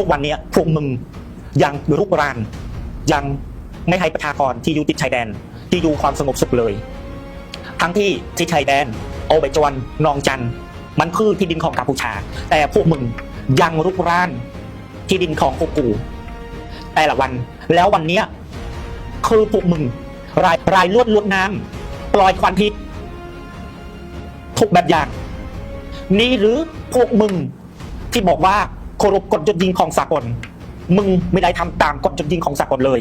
ทุกวันนี้พวกมึงยังรุกราน ยังไม่ให้ประชากรที่อยู่ติดชายแดน ที่อยู่ความสงบสุขเลย ทั้งที่ที่ชายแดนโอเบจวนนองจันมันคือที่ดินของกัมพูชา แต่พวกมึงยังรุกรานที่ดินของพวกกู แต่ละวัน แล้ววันเนี้ยคือพวกมึงรายรายลวดลวดน้ำปล่อยควันพิษทุกแบบอย่าง นี่หรือพวกมึงที่บอกว่า เคารพกฎจุดยิงของสากล มึงไม่ได้ทำตามกฎจุดยิงของสากลเลย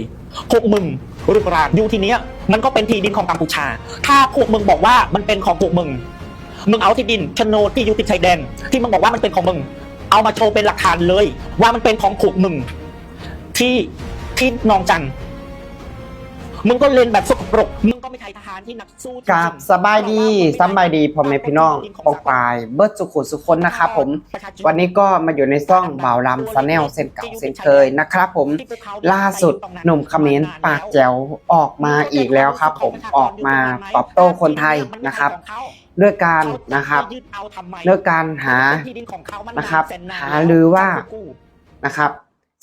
พวกมึงรุกรานอยู่ที่เนี้ย มันก็เป็นที่ดินของกัมพูชา ถ้าพวกมึงบอกว่ามันเป็นของพวกมึง มึงเอาที่ดินโฉนดที่อยู่ติดชายแดน ที่มึงบอกว่ามันเป็นของมึง เอามาโชว์เป็นหลักฐานเลย ว่ามันเป็นของพวกมึง ที่ที่นองจันมึงก็เล่นแบบสกปรกมึง ไม่ใช่ทหารที่นักสู้จริงๆกับสบายดีสบายดีพ่อแม่พี่น้องปองปายเบิร์ดสุขุมสุคนนะครับผม วันนี้ก็มาอยู่ในซ่องบ่าวลำซาแนลเส้นเก่าเส้นเคยนะครับผม ล่าสุดหนุ่มเขมรปากแจ๋วออกมาอีกแล้วครับ ผมออกมาตอบโต้คนไทยนะครับด้วยการนะครับด้วยการหานะครับ หาลือว่านะครับ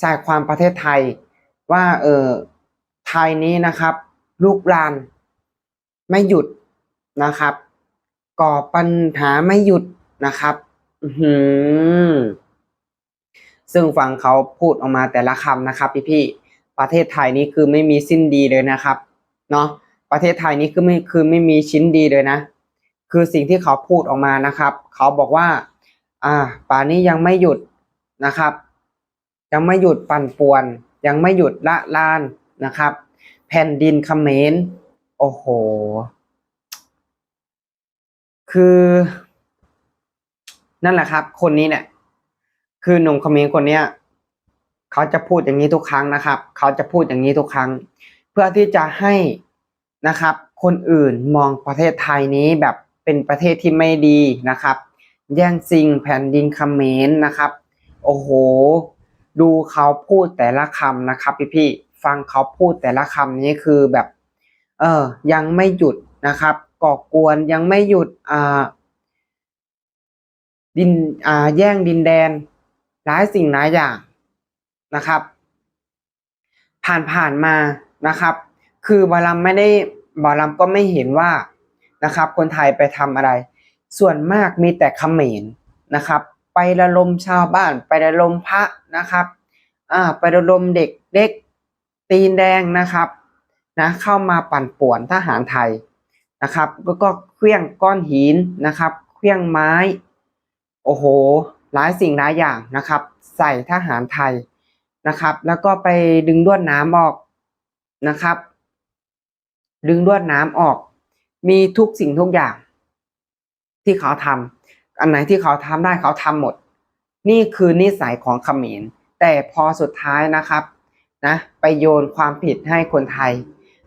สายความประเทศไทยว่าเออไทยนี้นะครับลูกราน ไม่หยุดนะครับ ก่อปัญหาไม่หยุดนะครับอืซึ่งฟังเขาพูดออกมาแต่ละคำนะครับ พี่ๆประเทศไทยนี้คือไม่มีสิ้นดีเลยนะครับเนาะประเทศไทยนี้คือไม่คือไม่มีชิ้นดีเลยนะ คือสิ่งที่เขาพูดออกมานะครับ เขาบอกว่า อ่า ป่านนี้ยังไม่หยุดนะครับ ยังไม่หยุดปั่นป่วน ยังไม่หยุดละลานนะครับ แผ่นดินเขมร โอ้โห คือ นั่นแหละครับ คนนี้เนี่ย คือหนุ่มเขมรคนเนี้ยเขาจะพูดอย่างนี้ทุกครั้งนะครับ เขาจะพูดอย่างนี้ทุกครั้ง เพื่อที่จะให้นะครับ คนอื่นมองประเทศไทยนี้แบบเป็นประเทศที่ไม่ดีนะครับ แย่งซิงแผ่นดินเขมรนะครับ โอ้โห ดูเขาพูดแต่ละคำนะครับ พี่ๆฟังเขาพูดแต่ละคำนี้คือแบบ เออยังไม่หยุดนะครับก่อกวนยังไม่หยุดอ่าดินอ่าแย่งดินแดนหลายสิ่งหลายอย่างนะครับ ผ่านผ่านมานะครับ คือบาลัมไม่ได้บาลัมก็ไม่เห็นว่านะครับ คนไทยไปทำอะไร ส่วนมากมีแต่เขมรนะครับ ไประลมชาวบ้าน ไประลมพระนะครับ อ่าไประลมเด็กเด็กตีนแดงนะครับ นะเข้ามาปั่นป่วนทหารไทยนะครับแล้วก็เคลี้ยงก้อนหินนะครับเคลี้ยงไม้ โอ้โหหลายสิ่งหลายอย่างนะครับ ใส่ทหารไทยนะครับ แล้วก็ไปดึงลวดน้ำออกนะครับ ดึงลวดน้ำออก มีทุกสิ่งทุกอย่าง ที่เขาทำอันไหนที่เขาทำได้เขาทำหมด นี่คือนิสัยของขมรแต่พอสุดท้ายนะครับนะไปโยนความผิดให้คนไทย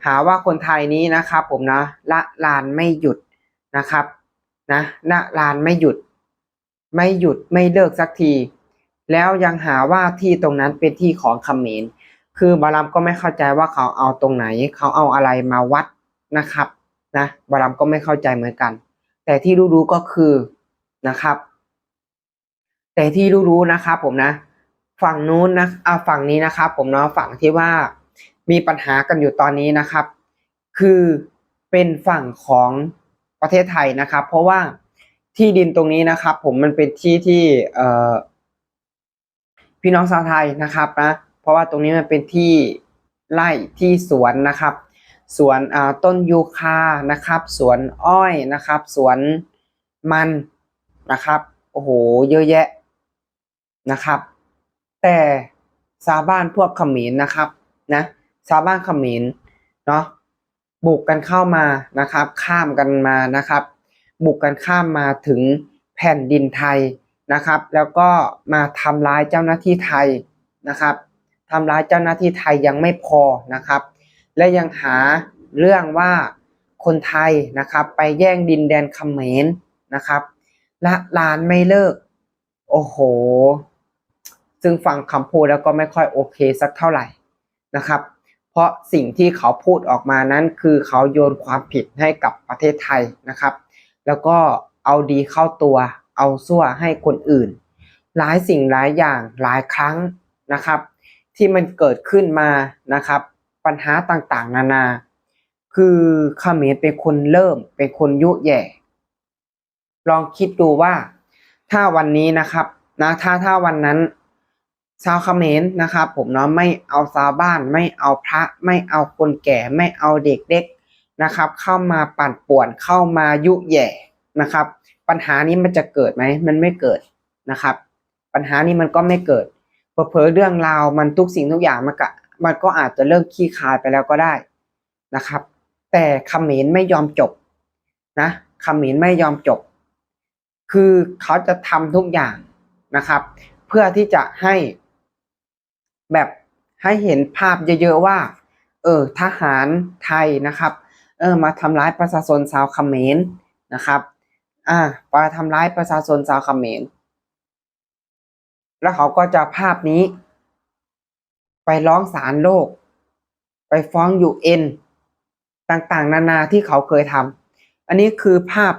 หาว่าคนไทยนี้นะครับ ผมนะละลานไม่หยุดนะครับนะละลานไม่หยุด ไม่หยุดไม่เลิกสักที แล้วยังหาว่าที่ตรงนั้นเป็นที่ของเขมรคือบารัมก็ไม่เข้าใจว่าเขาเอาตรงไหน เขาเอาอะไรมาวัดนะครับนะบารัมก็ไม่เข้าใจเหมือนกัน แต่ที่รู้ๆก็คือนะครับ แต่ที่รู้ๆนะครับ ผมนะ ฝั่งนู้นนะอ่าฝั่งนี้นะครับ ผมเนาะฝั่งที่ว่า มีปัญหากันอยู่ตอนนี้นะครับ คือเป็นฝั่งของประเทศไทยนะครับ เพราะว่าที่ดินตรงนี้นะครับ ผมมันเป็นที่ที่เพี่น้องชาวไทยนะครับนะเพราะว่าตรงนี้มันเป็นที่ไร่ที่สวนนะครับ สวนต้นยูคานะครับ สวนอ้อยนะครับ สวนมันนะครับโอ้โหเยอะแยะนะครับ แต่ชาวบ้านพวกขมรนะครับนะ ชาวบ้านเขมรเนาะบุกกันเข้ามานะครับ ข้ามกันมานะครับ บุกกันข้ามมาถึงแผ่นดินไทยนะครับ แล้วก็มาทำร้ายเจ้าหน้าที่ไทยนะครับทำร้ายเจ้าหน้าที่ไทยยังไม่พอนะครับ และยังหาเรื่องว่าคนไทยนะครับ ไปแย่งดินแดนเขมรนะครับละลานไม่เลิก โอ้โห ซึ่งฟังคำพูดแล้วก็ไม่ค่อยโอเคสักเท่าไหร่นะครับ ราะสิ่งที่เขาพูดออกมานั้น คือเขาโยนความผิดให้กับประเทศไทยนะครับ แล้วก็เอาดีเข้าตัว เอาซั่วให้คนอื่น หลายสิ่งหลายอย่างหลายครั้งนะครับ ที่มันเกิดขึ้นมานะครับ ปัญหาต่างๆ นานา คือเขมรเป็นคนเริ่มเป็นคนยุแย่ลองคิดดูว่าถ้าวันนี้นะครับนะถ้าถ้าวันนั้น ชาวเขมรนะครับผมเนาะไม่เอาชาวบ้าน ไม่เอาพระไม่เอาคนแก่ไม่เอาเด็กเล็กนะครับ เข้ามาปั่นป่วนเข้ามายุแย่นะครับ ปัญหานี้มันจะเกิดไหมมันไม่เกิดนะครับ ปัญหานี้มันก็ไม่เกิดเผลอเรื่องราวมันทุกสิ่งทุกอย่างมันก็มันก็อาจจะเริ่มขี้คายไปแล้วก็ได้นะครับ แต่เขมรไม่ยอมจบนะเขมรไม่ยอมจบ คือเขาจะทำทุกอย่างนะครับ เพื่อที่จะให้ แบบให้เห็นภาพเยอะๆว่า เออทหารไทยนะครับ เออมาทำร้ายประชาชนชาวเขมรนะครับอ่ามาทำร้ายประชาชนชาวเขมรแล้วเขาก็จะภาพนี้ ไปร้องศาลโลก ไปฟ้องยูเอ็นต่างๆ นานาที่เขาเคยทำอันนี้คือภาพ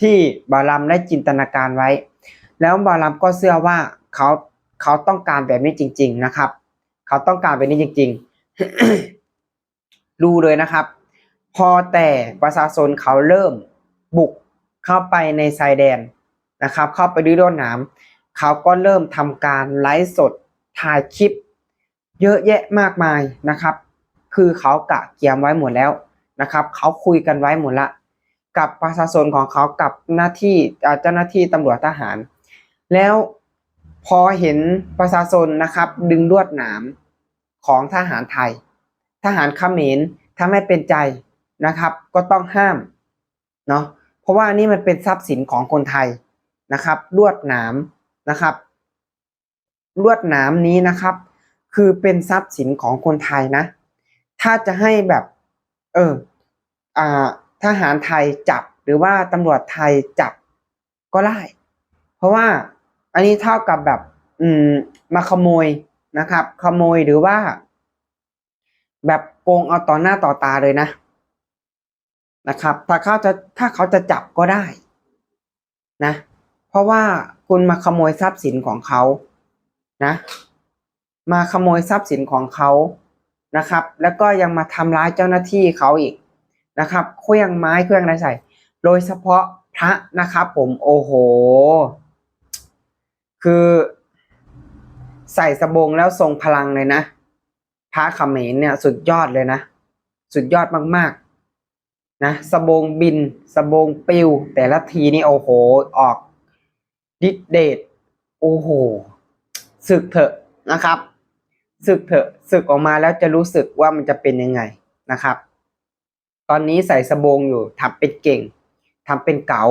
ที่บาลัมได้จินตนาการไว้ แล้วบาลัมก็เชื่อว่าเขาเขาต้องการแบบนี้จริง ๆนะครับ เขาต้องการแบบนี้จริง ๆ ดูเลยนะครับ พอแต่ประชาชนเขาเริ่มบุกเข้าไปในชายแดนนะครับ เข้าไปดื้อโดนหนามเขาก็เริ่มทำการไลฟ์สดถ่ายคลิป เยอะแยะมากมายนะครับ คือเขากะเกียมไว้หมดแล้วนะครับ เขาคุยกันไว้หมดละ กับประชาชนของเขากับหน้าที่เจ้าหน้าที่ตำรวจทหาร แล้ว พอเห็นประชาชนนะครับ ดึงลวดหนามของทหารไทย ทหารเขมรถ้าไม่เป็นใจนะครับ ก็ต้องห้ามเนาะเพราะว่านี่มันเป็นทรัพย์สินของคนไทยนะครับลวดหนามนะครับลวดหนามนี้นะครับ คือเป็นทรัพย์สินของคนไทยนะ ถ้าจะให้แบบเอออ่าทหารไทยจับหรือว่าตำรวจไทยจับก็ได้เพราะว่า อันนี้เท่ากับแบบ อืม มาขโมยนะครับ ขโมยหรือว่า แบบโกงเอาต่อหน้าต่อตาเลยนะนะครับ ถ้าเขาจะถ้าเขาจะจับก็ได้ นะ เพราะว่าคุณมาขโมยทรัพย์สินของเขานะ มาขโมยทรัพย์สินของเขานะครับ แล้วก็ยังมาทำร้ายเจ้าหน้าที่เขาอีกนะครับเครื่องไม้เครื่องอะไรใส่ โดยเฉพาะพระนะครับ ผมโอ้โห คือใส่สบงแล้วทรงพลังเลยนะพระเขมรเนี่ยสุดยอดเลยนะ สุดยอดมากๆนะสบงบินสบงปิว แต่ละทีนี่โอ้โหออกดิดเดทโอ้โหศึกเถอะนะครับศึกเถอะศึกออกมาแล้วจะรู้สึกว่ามันจะเป็นยังไงนะครับ ตอนนี้ใส่สบงอยู่ทำเป็นเก่งทำเป็นเก๋า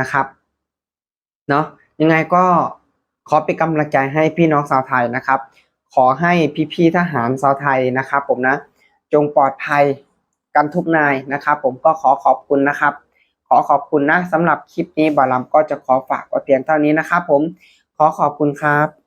นะครับเนาะยังไงก็ ขอเป็นกำลังใจให้พี่น้องชาวไทยนะครับ ขอให้พี่ๆทหารชาวไทยนะครับ ผมนะ จงปลอดภัยกันทุกนายนะครับ ผมก็ขอขอบคุณนะครับ ขอขอบคุณนะสำหรับคลิปนี้บาลัมก็จะขอฝากไว้เพียงเท่านี้นะครับ ผมขอขอบคุณครับ